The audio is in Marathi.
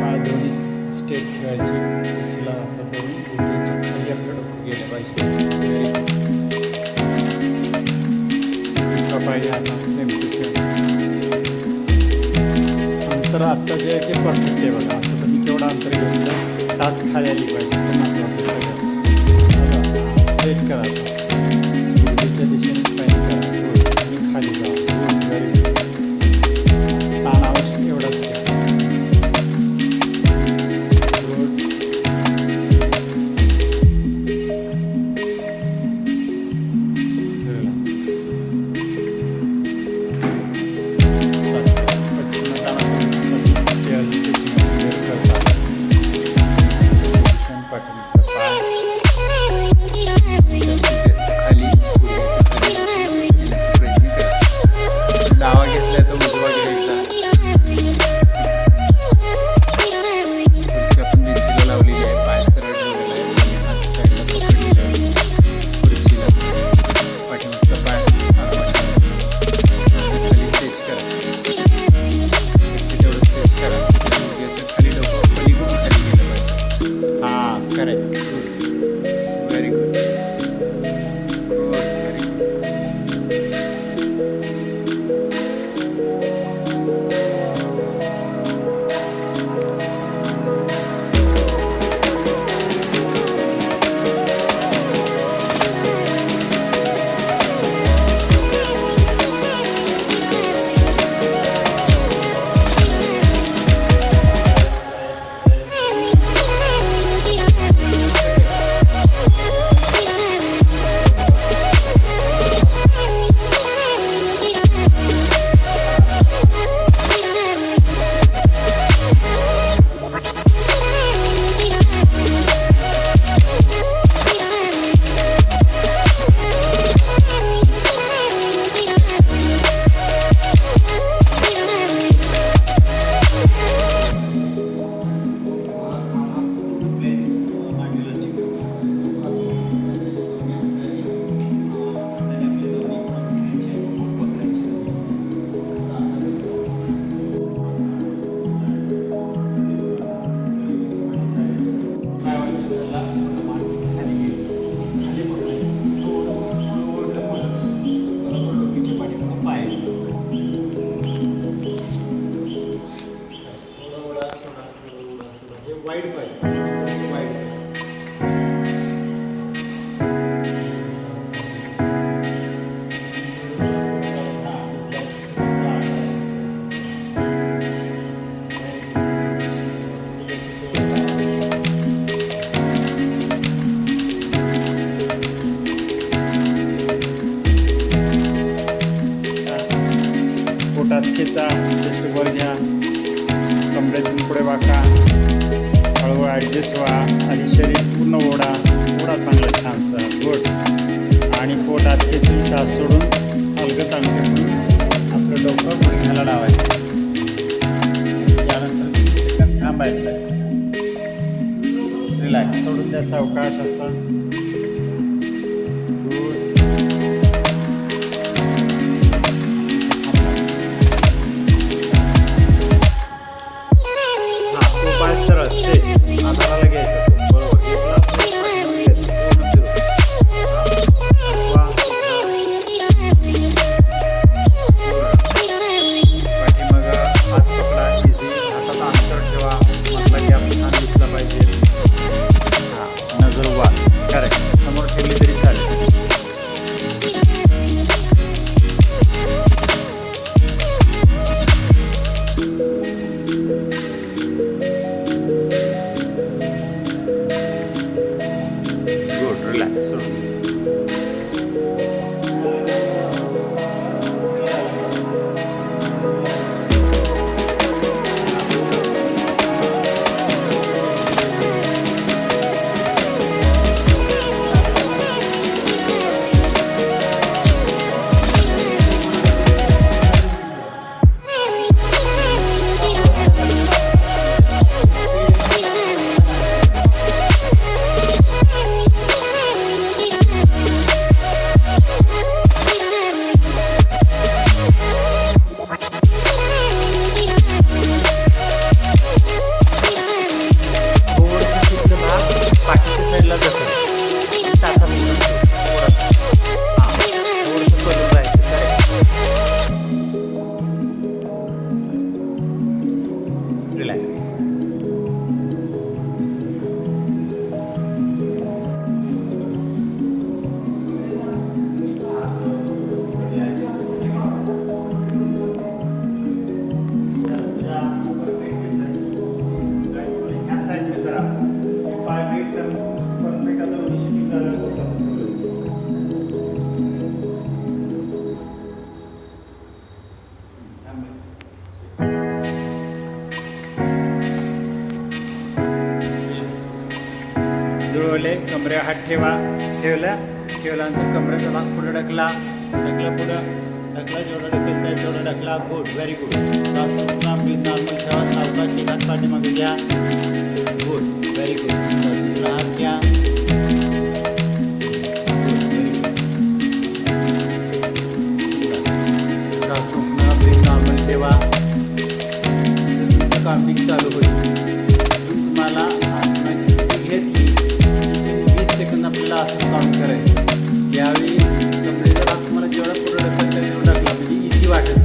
पाय दोन्ही स्टेट ठेवायचे उचला हातात धरून उलटीच्या खाली आपलं डोकं गेलं पाहिजे. दुसरा आता सेम टू सेम अंतर आत्ता जे आहे ते परफेक्ट आहे बघा. आता तुम्ही केवढं अंतर घेऊन टाच खाली आली पाहिजे. जेसवा आणि शरीर पूर्ण ओढा ओढा चांगला छानसा गोट आणि पोटात खेचून तास सोडून हलकं चांगलं आपलं डोकं गुडघ्याला लावायचं. त्यानंतर तीस सेकंद थांबायचं. रिलॅक्स सोडून द्या सावकाश असा. म्हटलं आपण समोर ठेवली तरी चालेल. पुढे कमरे हात ठेवा ठेवला ठेवल्यानंतर कमरेचा भाग पुढे ढकला ढकला पुढं ढकला जेवढा ढकलता येईल तेवढा ढकला गुड व्हेरी गुड असं पुन्हा नॉर्मल ठेवा सावकाश एक पाठीमागे घ्या गुड व्हेरी गुड प्रत्येकानं आपल्याला असं काम करायचं. त्यावेळी जरा तुम्हाला जेवढा पुढं टाकला म्हणजे इझी वाटेल